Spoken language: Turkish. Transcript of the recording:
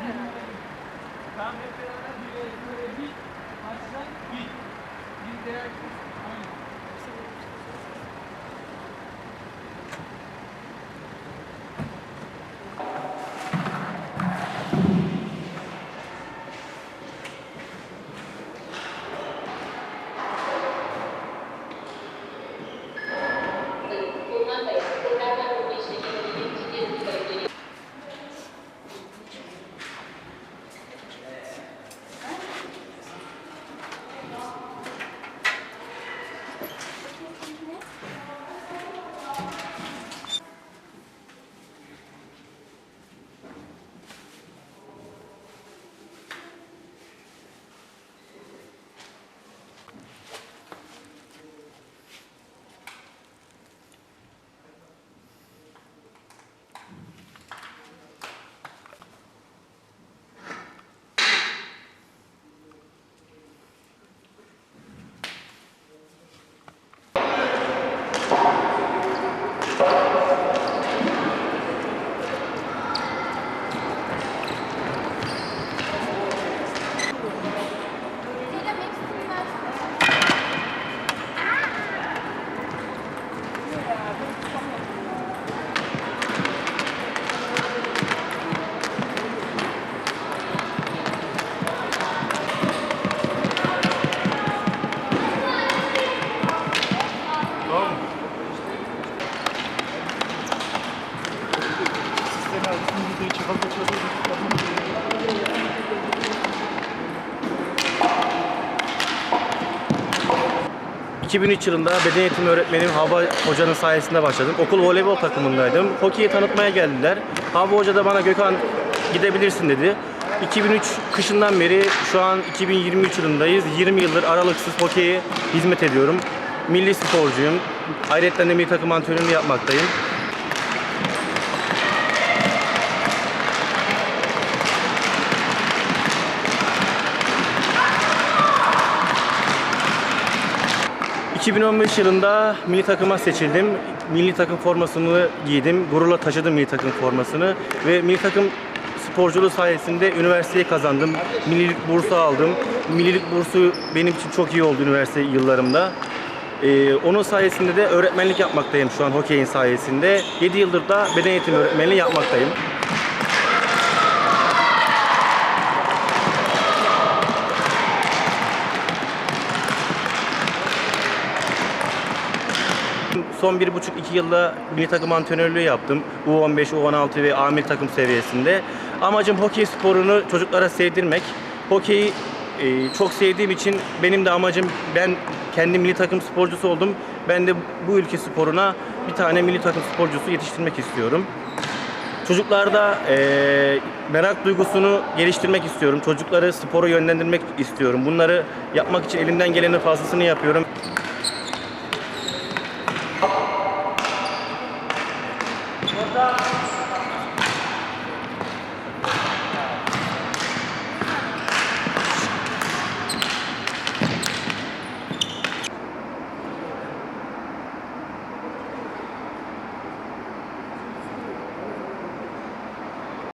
Devam etmelerin bir, bir, bir, bir, bir, bir, bir, bir, bir, 2003 yılında beden eğitimi öğretmenim Hava Hoca'nın sayesinde başladım. Okul voleybol takımındaydım. Hokeyi tanıtmaya geldiler. Hava Hoca da bana Gökhan gidebilirsin dedi. 2003 kışından beri şu an 2023 yılındayız. 20 yıldır aralıksız hokeye hizmet ediyorum. Milli sporcuyum. Ayrıca de milli takım antrenörlüğü yapmaktayım. ...2015 yılında milli takıma seçildim. Milli takım formasını giydim. Gururla taşıdım milli takım formasını. Ve milli takım sporculuğu sayesinde üniversiteyi kazandım. Millilik bursu aldım. Millilik bursu benim için çok iyi oldu üniversite yıllarımda. Ee, onun sayesinde de öğretmenlik yapmaktayım şu an hokeyin sayesinde. 7 yıldır da beden eğitimi öğretmenliği yapmaktayım. Son bir buçuk iki yılda milli takım antrenörlüğü yaptım. U15, U16 ve amir takım seviyesinde. Amacım hokey sporunu çocuklara sevdirmek. Hokeyi e, çok sevdiğim için benim de amacım ben kendi milli takım sporcusu oldum. Ben de bu ülke sporuna bir tane milli takım sporcusu yetiştirmek istiyorum. Çocuklarda eee, merak duygusunu geliştirmek istiyorum. Çocukları spora yönlendirmek istiyorum. Bunları yapmak için elimden gelenin fazlasını yapıyorum. Nota.